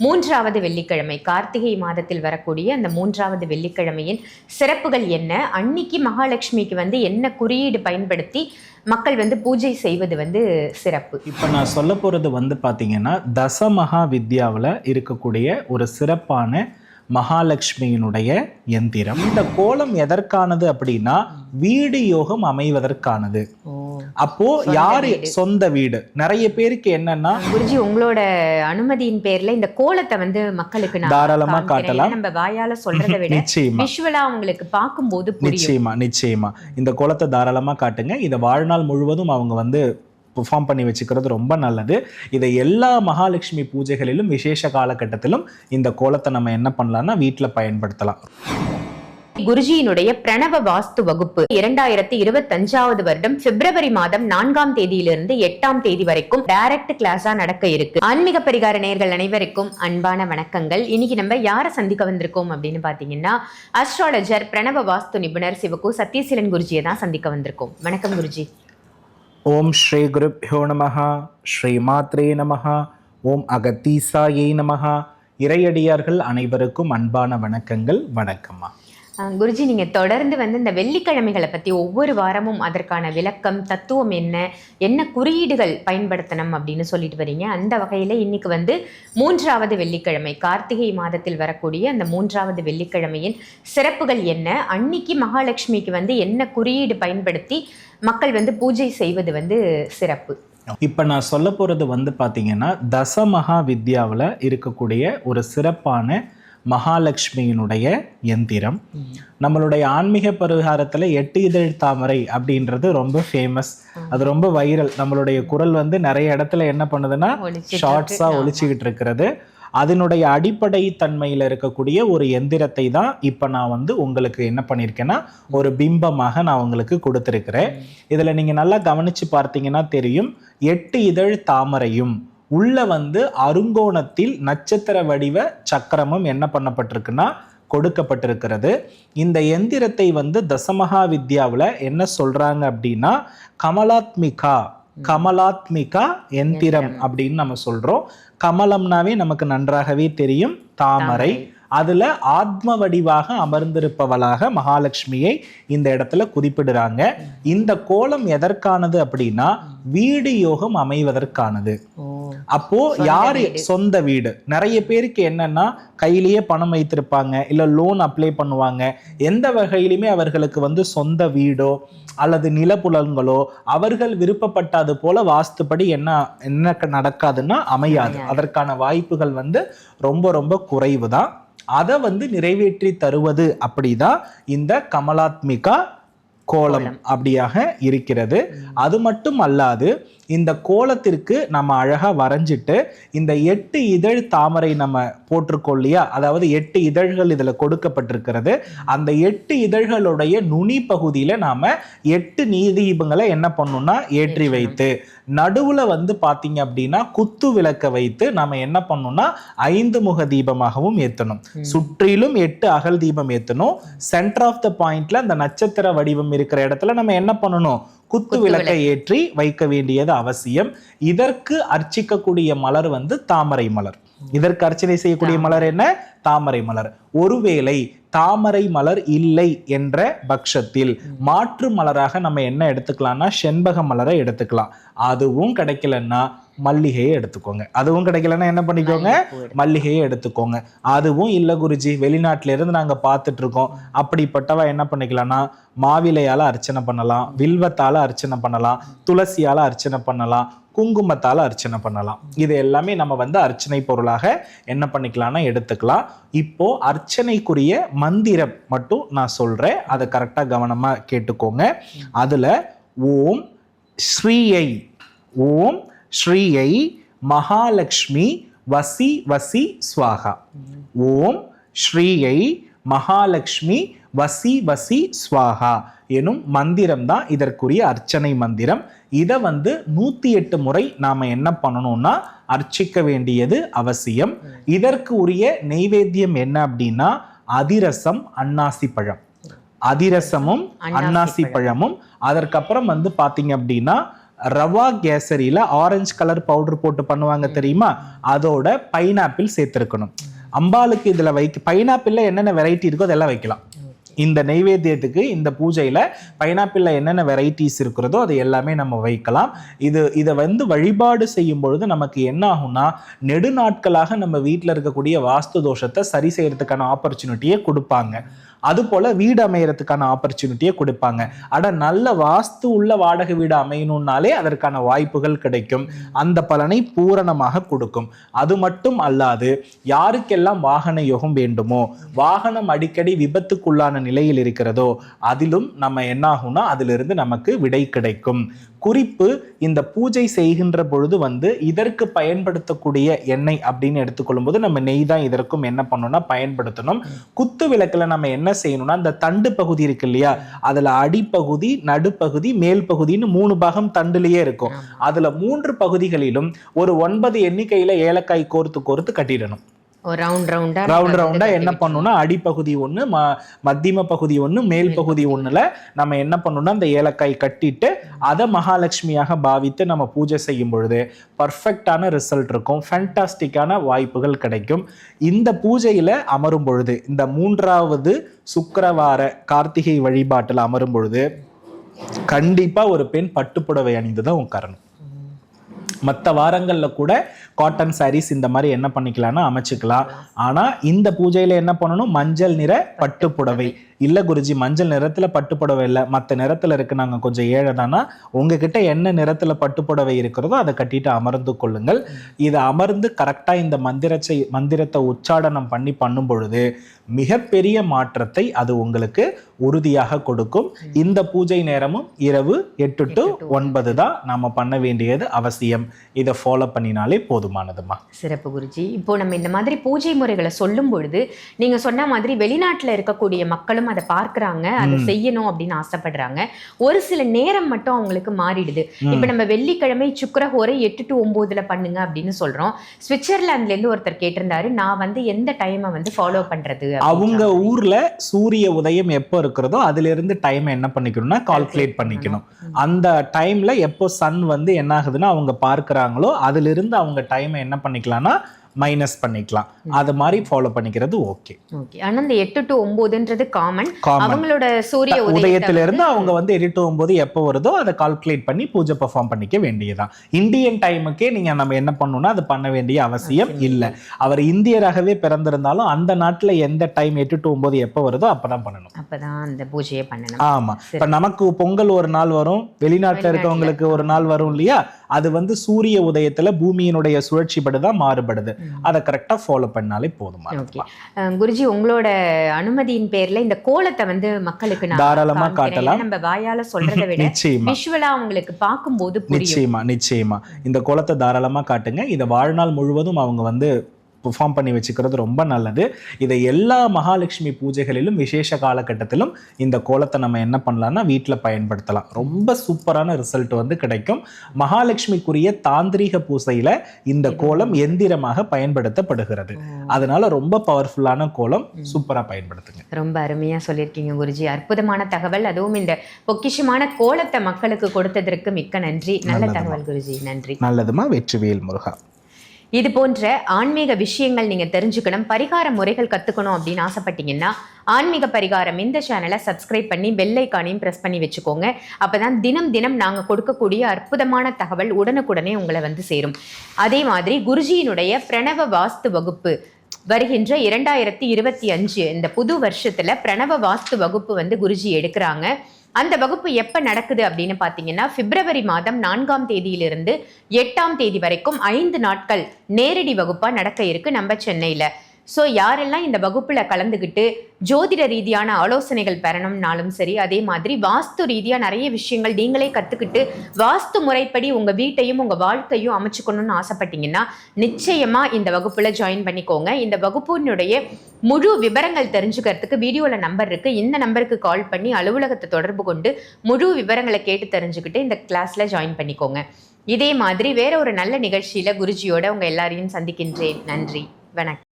மூன்றாவது வெள்ளிக்கிழமை கார்த்திகை மாதத்தில் வரக்கூடிய அந்த மூன்றாவது வெள்ளிக்கிழமையின் சிறப்புகள் என்ன? அன்னைக்கு மகாலட்சுமிக்கு வந்து என்ன குறியீடு பயன்படுத்தி மக்கள் வந்து பூஜை செய்வது வந்து சிறப்பு? இப்போ நான் சொல்ல போகிறது வந்து பார்த்தீங்கன்னா தசமகா வித்யாவில் இருக்கக்கூடிய ஒரு சிறப்பான மகாலட்சுமியினுடைய எந்திரம். இந்த கோலம் எதற்கானது அப்படின்னா வீடு யோகம் அமைவதற்கானது. அப்போ யாரு சொந்த வீடு? நிறைய பேருக்கு என்னன்னா குருஜி உங்களோட அனுமதியின் பேர்ல இந்த கோலத்தை வந்து மக்களுக்கு தாராளமா. காட்டலாம். நம்ம வாயால சொல்றதை விட நிச்சயமா. விஷுவலா உங்களுக்கு பார்க்கும்போது நிச்சயமா நிச்சயமா. இந்த கோலத்தை தாராளமா காட்டுங்க. இதை வாழ்நாள் முழுவதும் அவங்க வந்து பெர்ஃபார்ம் பண்ணி வச்சுக்கிறது ரொம்ப நல்லது. இதை எல்லா மகாலட்சுமி பூஜைகளிலும் விசேஷ காலகட்டத்திலும் இந்த கோலத்தை நம்ம என்ன பண்ணலாம்னா வீட்டில் பயன்படுத்தலாம். குருஜியினுடைய பிரணவ வாஸ்து வகுப்பு. இரண்டாயிரத்தி இருபத்தஞ்சாவது வருடம் பிப்ரவரி மாதம் நான்காம் தேதியிலிருந்து எட்டாம் தேதி வரைக்கும் டைரக்ட் கிளாஸா நடக்க இருக்கு. ஆன்மீக பரிகார நேர்கள் அனைவருக்கும் அன்பான வணக்கங்கள். இன்னைக்கு நம்ம யாரை சந்திக்க வந்திருக்கோம் அப்படின்னு பாத்தீங்கன்னா அஸ்ட்ராலஜர் பிரணவ வாஸ்து நிபுணர் சிவகு சத்யசீலன் குருஜியை தான் சந்திக்க வந்திருக்கோம். வணக்கம் குருஜி. ஓம் ஸ்ரீ குருப்யோ நமஹா ஸ்ரீ மாத்ரே நமஹா ஓம் அகத்தீசாயை நமஹா. இறையடியார்கள் அனைவருக்கும் அன்பான வணக்கங்கள். வணக்கம்மா. குருஜி நீங்கள் தொடர்ந்து வந்து இந்த வெள்ளிக்கிழமைகளை பற்றி ஒவ்வொரு வாரமும் அதற்கான விளக்கம் தத்துவம் என்ன என்ன குறியீடுகள் பயன்படுத்தணும் அப்படின்னு சொல்லிட்டு வரீங்க. அந்த வகையில் இன்னைக்கு வந்து மூன்றாவது வெள்ளிக்கிழமை கார்த்திகை மாதத்தில் வரக்கூடிய அந்த மூன்றாவது வெள்ளிக்கிழமையின் சிறப்புகள் என்ன அன்னைக்கு மகாலட்சுமிக்கு வந்து என்ன குறியீடு பயன்படுத்தி மக்கள் வந்து பூஜை செய்வது வந்து சிறப்பு. இப்போ நான் சொல்ல போகிறது வந்து பார்த்தீங்கன்னா தசமகா வித்யாவில் இருக்கக்கூடிய ஒரு சிறப்பான மகாலட்சுமியினுடைய எந்திரம். நம்மளுடைய ஆன்மீக பரிகாரத்தில் எட்டு இதழ் தாமரை அப்படின்றது ரொம்ப ஃபேமஸ் அது ரொம்ப வைரல் நம்மளுடைய குரல் வந்து நிறைய இடத்துல என்ன பண்ணுதுன்னா ஷார்ட்ஸாக. ஒழிச்சுக்கிட்டு இருக்கிறது. அதனுடைய அடிப்படை தன்மையில் இருக்கக்கூடிய ஒரு எந்திரத்தை தான் இப்போ நான் வந்து உங்களுக்கு என்ன பண்ணியிருக்கேன்னா ஒரு பிம்பமாக நான் உங்களுக்கு கொடுத்துருக்கிறேன். இதில் நீங்கள் நல்லா கவனித்து பார்த்தீங்கன்னா தெரியும் எட்டு இதழ் தாமரையும் உள்ள வந்து அருங்கோணத்தில் நட்சத்திர வடிவ சக்கரமும் என்ன பண்ணப்பட்டிருக்குன்னா கொடுக்கப்பட்டிருக்கிறது. இந்த எந்திரத்தை வந்து தசமகா வித்யாவில் என்ன சொல்றாங்க அப்படின்னா கமலாத்மிகா கமலாத்மிகா எந்திரம் அப்படின்னு நம்ம சொல்றோம். கமலம்னாவே நமக்கு நன்றாகவே தெரியும். தாமரை. அதுல ஆத்ம வடிவாக அமர்ந்திருப்பவளாக மகாலட்சுமியை இந்த இடத்துல குறிப்பிடுறாங்க. இந்த கோலம் எதற்கானது அப்படின்னா வீடு யோகம் அமைவதற்கானது. அப்போ யாரு சொந்த வீடு? நிறைய பேருக்கு என்னன்னா கையிலேயே பணம் வைத்திருப்பாங்க இல்ல லோன் அப்ளை பண்ணுவாங்க. எந்த வகையிலுமே அவர்களுக்கு வந்து சொந்த வீடோ அல்லது நிலப்புலன்களோ அவர்கள் விருப்பப்பட்டது போல வாஸ்துப்படி என்ன என்ன நடக்காதுன்னா அமையாது. அதற்கான வாய்ப்புகள் வந்து ரொம்ப ரொம்ப குறைவு தான் அதை வந்து நிறைவேற்றி தருவது அப்படிதான் இந்த கமலாத்மிகா கோலம் அப்படியாக இருக்கிறது. அது மட்டும் அல்லாது இந்த கோலத்திற்கு நம்ம அழகா வரைஞ்சிட்டு இந்த எட்டு இதழ் தாமரை நம்ம போட்டிருக்கோம் இல்லையா? அதாவது எட்டு இதழ்கள் இதுல கொடுக்கப்பட்டிருக்கிறது. அந்த எட்டு இதழ்களுடைய நுனி பகுதியில நாம எட்டு நீதீபங்களை என்ன பண்ணணும்னா ஏற்றி வைத்து நடுவுல வந்து பாத்தீங்க அப்படின்னா குத்து விளக்க வைத்து நாம என்ன பண்ணணும்னா ஐந்து முக தீபமாகவும் ஏத்தணும். சுற்றிலும் எட்டு அகல் தீபம் ஏத்தணும். சென்டர் ஆஃப் த பாயிண்ட்ல அந்த நட்சத்திர வடிவம் இருக்கிற இடத்துல நம்ம என்ன பண்ணணும்? குத்து விளக்கை ஏற்றி வைக்க வேண்டியது அவசியம். இதற்கு அர்ச்சிக்கக்கூடிய மலர் வந்து தாமரை மலர். இதற்கு அர்ச்சனை செய்யக்கூடிய மலர் என்ன? தாமரை மலர். ஒருவேளை தாமரை மலர் இல்லை என்ற பட்சத்தில் மாற்று மலராக நம்ம என்ன எடுத்துக்கலாம்னா செண்பக மலரை எடுத்துக்கலாம். அதுவும் கிடைக்கலன்னா மல்லிகையை எடுத்துக்கோங்க. அதுவும் கிடைக்கலன்னா என்ன பண்ணிக்கோங்க? மல்லிகையை எடுத்துக்கோங்க. அதுவும் இல்ல குருஜி வெளிநாட்டுல இருந்து நாங்க பார்த்துட்டு இருக்கோம் அப்படிப்பட்டவ என்ன பண்ணிக்கலாம்னா மாவிலையால அர்ச்சனை பண்ணலாம் வில்வத்தால அர்ச்சனை பண்ணலாம் துளசியால அர்ச்சனை பண்ணலாம் குங்குமத்தால அர்ச்சனை பண்ணலாம். இது எல்லாமே நம்ம வந்து அர்ச்சனை பொருளாக என்ன பண்ணிக்கலாம்னா எடுத்துக்கலாம். இப்போ அர்ச்சனைக்குரிய மந்திரம் மட்டும் நான் சொல்றேன். அதை கரெக்டா கவனமா கேட்டுக்கோங்க. அதுல ஓம் ஸ்ரீயை ஓம் ஸ்ரீயை மகாலட்சுமி வசி வசி ஸ்வாகா. ஓம் ஸ்ரீயை மகாலட்சுமி வசி வசி ஸ்வாகா எனும் மந்திரம் தான் இதற்குரிய அர்ச்சனை மந்திரம். இதை வந்து நூத்தி எட்டு முறை நாம என்ன பண்ணணும்னா அர்ச்சிக்க வேண்டியது அவசியம். இதற்கு உரிய நெய்வேத்தியம் என்ன அப்படின்னா அதிரசம் அன்னாசி பழம். அதிரசமும் அன்னாசி பழமும். அதற்கப்புறம் வந்து பாத்தீங்க அப்படின்னா ரவா கேசரியில ஆரஞ்சு கலர் பவுடர் போட்டு பண்ணுவாங்க தெரியுமா? அதோட பைனாப்பிள் சேர்த்திருக்கணும். அம்பாளுக்கு இதுல வைக்க பைனாப்பிள்ல என்னென்ன வெரைட்டி இருக்கோ அதெல்லாம் வைக்கலாம். இந்த நெய்வேத்தியத்துக்கு இந்த பூஜையில பைனாப்பிள்ல என்னென்ன வெரைட்டிஸ் இருக்கிறதோ அது எல்லாமே நம்ம வைக்கலாம். இது இதை வந்து வழிபாடு செய்யும் பொழுது நமக்கு என்ன ஆகும்னா நெடுநாட்களாக நம்ம வீட்டில் இருக்கக்கூடிய வாஸ்து தோஷத்தை சரி செய்யறதுக்கான ஆப்பர்ச்சுனிட்டியை கொடுப்பாங்க. அது போல வீடு அமையறதுக்கான ஆப்பர்ச்சுனிட்டியை கொடுப்பாங்க. அட நல்ல வாஸ்து உள்ள வாடகை வீடு அமையணும்னாலே அதற்கான வாய்ப்புகள் கிடைக்கும். அந்த பலனை பூரணமாக கொடுக்கும். அது மட்டும் அல்லாது யாருக்கெல்லாம் வாகன யோகம் வேண்டுமோ வாகனம் அடிக்கடி விபத்துக்குள்ளான நிலையில் இருக்கிறதோ அதிலும் நம்ம என்ன ஆகும்னா அதிலிருந்து நமக்கு விடை கிடைக்கும். குறிப்பு இந்த பூஜை செய்கின்ற பொழுது வந்து இதற்கு பயன்படுத்தக்கூடிய எண்ணெய் அப்படின்னு எடுத்துக்கொள்ளும் போது நம்ம நெய் தான் இதற்கும் என்ன பண்ணணும்னா பயன்படுத்தணும். குத்து விளக்கில் நம்ம என்ன செய்யணும்னா இந்த தண்டு பகுதி இருக்கு இல்லையா? அதுல அடிப்பகுதி நடுப்பகுதி மேல் பகுதின்னு மூணு பாகம் தண்டுலயே இருக்கும். அதுல மூன்று பகுதிகளிலும் ஒரு ஒன்பது எண்ணிக்கையில ஏலக்காய் கோர்த்து கோர்த்து கட்டிடணும். ரவுண்ட் ரவுண்டா என்ன பண்ணணும்னா அடிப்பகுதி ஒண்ணு ம மத்தியம பகுதி ஒண்ணு மேல் பகுதி ஒண்ணுல நம்ம என்ன பண்ணணும்னா அந்த ஏலக்காய் கட்டிட்டு அதை மகாலட்சுமியாக பாவித்து நம்ம பூஜை செய்யும் பொழுது பர்ஃபெக்டான ரிசல்ட் இருக்கும். ஃபேண்டாஸ்டிக்கான வாய்ப்புகள் கிடைக்கும். இந்த பூஜையில அமரும் பொழுது இந்த மூன்றாவது சுக்கிரவார கார்த்திகை வழிபாட்டில் அமரும் பொழுது கண்டிப்பா ஒரு பெண் பட்டுப்புடவை அணிந்து தான் உட்காரணும் மற்ற வாரங்களில் கூட காட்டன் சாரீஸ் இந்த மாதிரி என்ன பண்ணிக்கலாம்னு அமைச்சுக்கலாம். ஆனால் இந்த பூஜையில் என்ன பண்ணணும்? மஞ்சள் நிற பட்டுப்புடவை இல்ல குருஜி மஞ்சள் நிறத்துல பட்டுப்புடவை இல்லை. மற்ற நிறத்தில் இருக்கு நாங்கள் கொஞ்சம் ஏழை தானா? உங்ககிட்ட என்ன நிறத்துல பட்டுப்புடவை இருக்கிறதோ அதை கட்டிட்டு அமர்ந்து கொள்ளுங்கள். இதை அமர்ந்து கரெக்டாக இந்த மந்திரச்சை மந்திரத்தை உச்சாடனம் பண்ணி பண்ணும் பொழுது மிகப்பெரிய மாற்றத்தை அது உங்களுக்கு உறுதியாக கொடுக்கும். இந்த பூஜை நேரமும் இரவு எட்டு டு ஒன்பது. தான் நாம பண்ண வேண்டியது அவசியம். இதை ஃபாலோ பண்ணினாலே போதுமானதுமா. சிறப்பு குருஜி. இப்போ நம்ம இந்த மாதிரி பூஜை முறைகளை சொல்லும் பொழுது நீங்க சொன்ன மாதிரி வெளிநாட்டுல இருக்கக்கூடிய மக்களும் அதை பார்க்கறாங்க அதை செய்யணும் அப்படின்னு ஆசைப்படுறாங்க. ஒரு சில நேரம் மட்டும் அவங்களுக்கு மாறிடுது. இப்ப நம்ம வெள்ளிக்கிழமை சுக்கரஹோரை எட்டு டு ஒன்பதுல பண்ணுங்க அப்படின்னு சொல்றோம். சுவிட்சர்லாந்துல இருந்து ஒருத்தர் கேட்டிருந்தாரு நான் வந்து எந்த டைமை வந்து ஃபாலோ பண்றது அவங்க ஊர்ல சூரிய உதயம் எப்போ இருக்கிறதோ அதுல இருந்து என்ன பண்ணிக்கணும்னா கால்குலேட் பண்ணிக்கணும். அந்த டைம்ல எப்போ சன் வந்து என்ன ஆகுதுன்னா அவங்க பார்க்குறாங்களோ அதுல இருந்து அவங்க டைமை என்ன பண்ணிக்கலாம்னா மைனஸ் பண்ணிக்கலாம். அது மாதிரி ஃபாலோ பண்ணிக்கிறது ஓகே ஓகே ஆனா இந்த எட்டு டு ஒன்பதுன்றது காமன் அவங்களோட சூரிய உதயத்துல உதயத்துல இருந்து அவங்க வந்து எட்டு to ஒன்பது எப்போ வருதோ அதை கால்குலேட் பண்ணி பூஜை பெர்ஃபார்ம் பண்ணிக்க வேண்டியதுதான். இந்தியன் டைமுக்கே நீங்க நம்ம என்ன பண்ணணும்னா அது பண்ண வேண்டிய அவசியம் இல்லை. அவர் இந்தியராகவே பிறந்திருந்தாலும் அந்த நாட்டுல எந்த டைம் எட்டு to ஒன்பது எப்போ வருதோ அப்பதான் பண்ணணும். அப்பதான் அந்த பூஜையை பண்ணணும். ஆமா. இப்ப நமக்கு பொங்கல் ஒரு நாள் வரும். வெளிநாட்டுல. இருக்கவங்களுக்கு ஒரு நாள் வரும் இல்லையா? அது வந்து சூரிய உதயத்துல பூமியினுடைய சுழற்சிப்படி தான் மாறுபடுது அதை கரெக்டா ஃபாலோ பண்ணாலே போதுமா. குருஜி உங்களோட அனுமதியின் பேர்ல இந்த கோலத்தை வந்து மக்களுக்கு தாராளமா. காட்டலாம். நம்ம வாயால சொல்றதை விட நிச்சயமா. விஷுவலா அவங்களுக்கு பார்க்கும்போது நிச்சயமா நிச்சயமா. இந்த கோலத்தை தாராளமா காட்டுங்க. இதை வாழ்நாள் முழுவதும் அவங்க வந்து பெர்ஃபார்ம் பண்ணி வச்சுக்கிறது ரொம்ப நல்லது. இதை எல்லா மகாலட்சுமி பூஜைகளிலும் விசேஷ காலகட்டத்திலும் இந்த கோலத்தை நம்ம என்ன பண்ணலாம்னா வீட்டில் பயன்படுத்தலாம். ரொம்ப சூப்பரான ரிசல்ட் வந்து கிடைக்கும். மகாலட்சுமிக்குரிய தாந்திரீக பூசையில இந்த கோலம் எந்திரமாக பயன்படுத்தப்படுகிறது. அதனால ரொம்ப பவர்ஃபுல்லான கோலம் சூப்பரா பயன்படுத்துங்க. ரொம்ப அருமையா சொல்லியிருக்கீங்க குருஜி. அற்புதமான தகவல். அதுவும் இந்த பொக்கிஷமான கோலத்தை மக்களுக்கு கொடுத்ததற்கு மிக்க நன்றி. நல்ல. தகவல் குருஜி. நன்றி. நல்லதுமா வெற்றிவேல் முருகா. இது போன்ற ஆன்மீக விஷயங்கள் நீங்கள் தெரிஞ்சுக்கணும் பரிகார முறைகள் கற்றுக்கணும் அப்படின்னு ஆசைப்பட்டீங்கன்னா ஆன்மீக பரிகாரம் இந்த சேனலை சப்ஸ்கிரைப் பண்ணி பெல்லைக்கானையும் ப்ரெஸ் பண்ணி வச்சுக்கோங்க. அப்போ தான் தினம் தினம் நாங்கள் கொடுக்கக்கூடிய அற்புதமான தகவல் உடனுக்குடனே உங்களை வந்து சேரும். அதே மாதிரி குருஜியினுடைய பிரணவ வாஸ்து வகுப்பு வருகின்ற இரண்டாயிரத்தி இருபத்தி அஞ்சு இந்த புது வருஷத்தில் பிரணவ வாஸ்து வகுப்பு வந்து குருஜி எடுக்கிறாங்க. அந்த வகுப்பு எப்போ நடக்குது அப்படின்னு பார்த்தீங்கன்னா பிப்ரவரி மாதம் நான்காம் தேதியிலிருந்து எட்டாம் தேதி வரைக்கும் ஐந்து நாட்கள் நேரடி வகுப்பாக நடக்க இருக்கு நம்ம சென்னையில. ஸோ யாரெல்லாம் இந்த வகுப்பில் கலந்துக்கிட்டு ஜோதிட ரீதியான ஆலோசனைகள் பெறணும்னாலும் சரி அதே மாதிரி வாஸ்து ரீதியாக நிறைய விஷயங்கள் நீங்களே கற்றுக்கிட்டு வாஸ்து முறைப்படி உங்கள் வீட்டையும் உங்கள் வாழ்க்கையும் அமைச்சுக்கணும்னு ஆசைப்பட்டீங்கன்னா நிச்சயமாக இந்த வகுப்பில் ஜாயின் பண்ணிக்கோங்க. இந்த வகுப்பினுடைய முழு விவரங்கள் தெரிஞ்சுக்கிறதுக்கு வீடியோவில் நம்பர் இருக்குது இந்த நம்பருக்கு கால் பண்ணி அலுவலகத்தை தொடர்பு கொண்டு முழு விவரங்களை கேட்டு தெரிஞ்சுக்கிட்டு இந்த கிளாஸில் ஜாயின் பண்ணிக்கோங்க. இதே மாதிரி வேற ஒரு நல்ல நிகழ்ச்சியில் குருஜியோட உங்கள் எல்லாரையும் சந்திக்கின்றேன். நன்றி. வணக்கம்.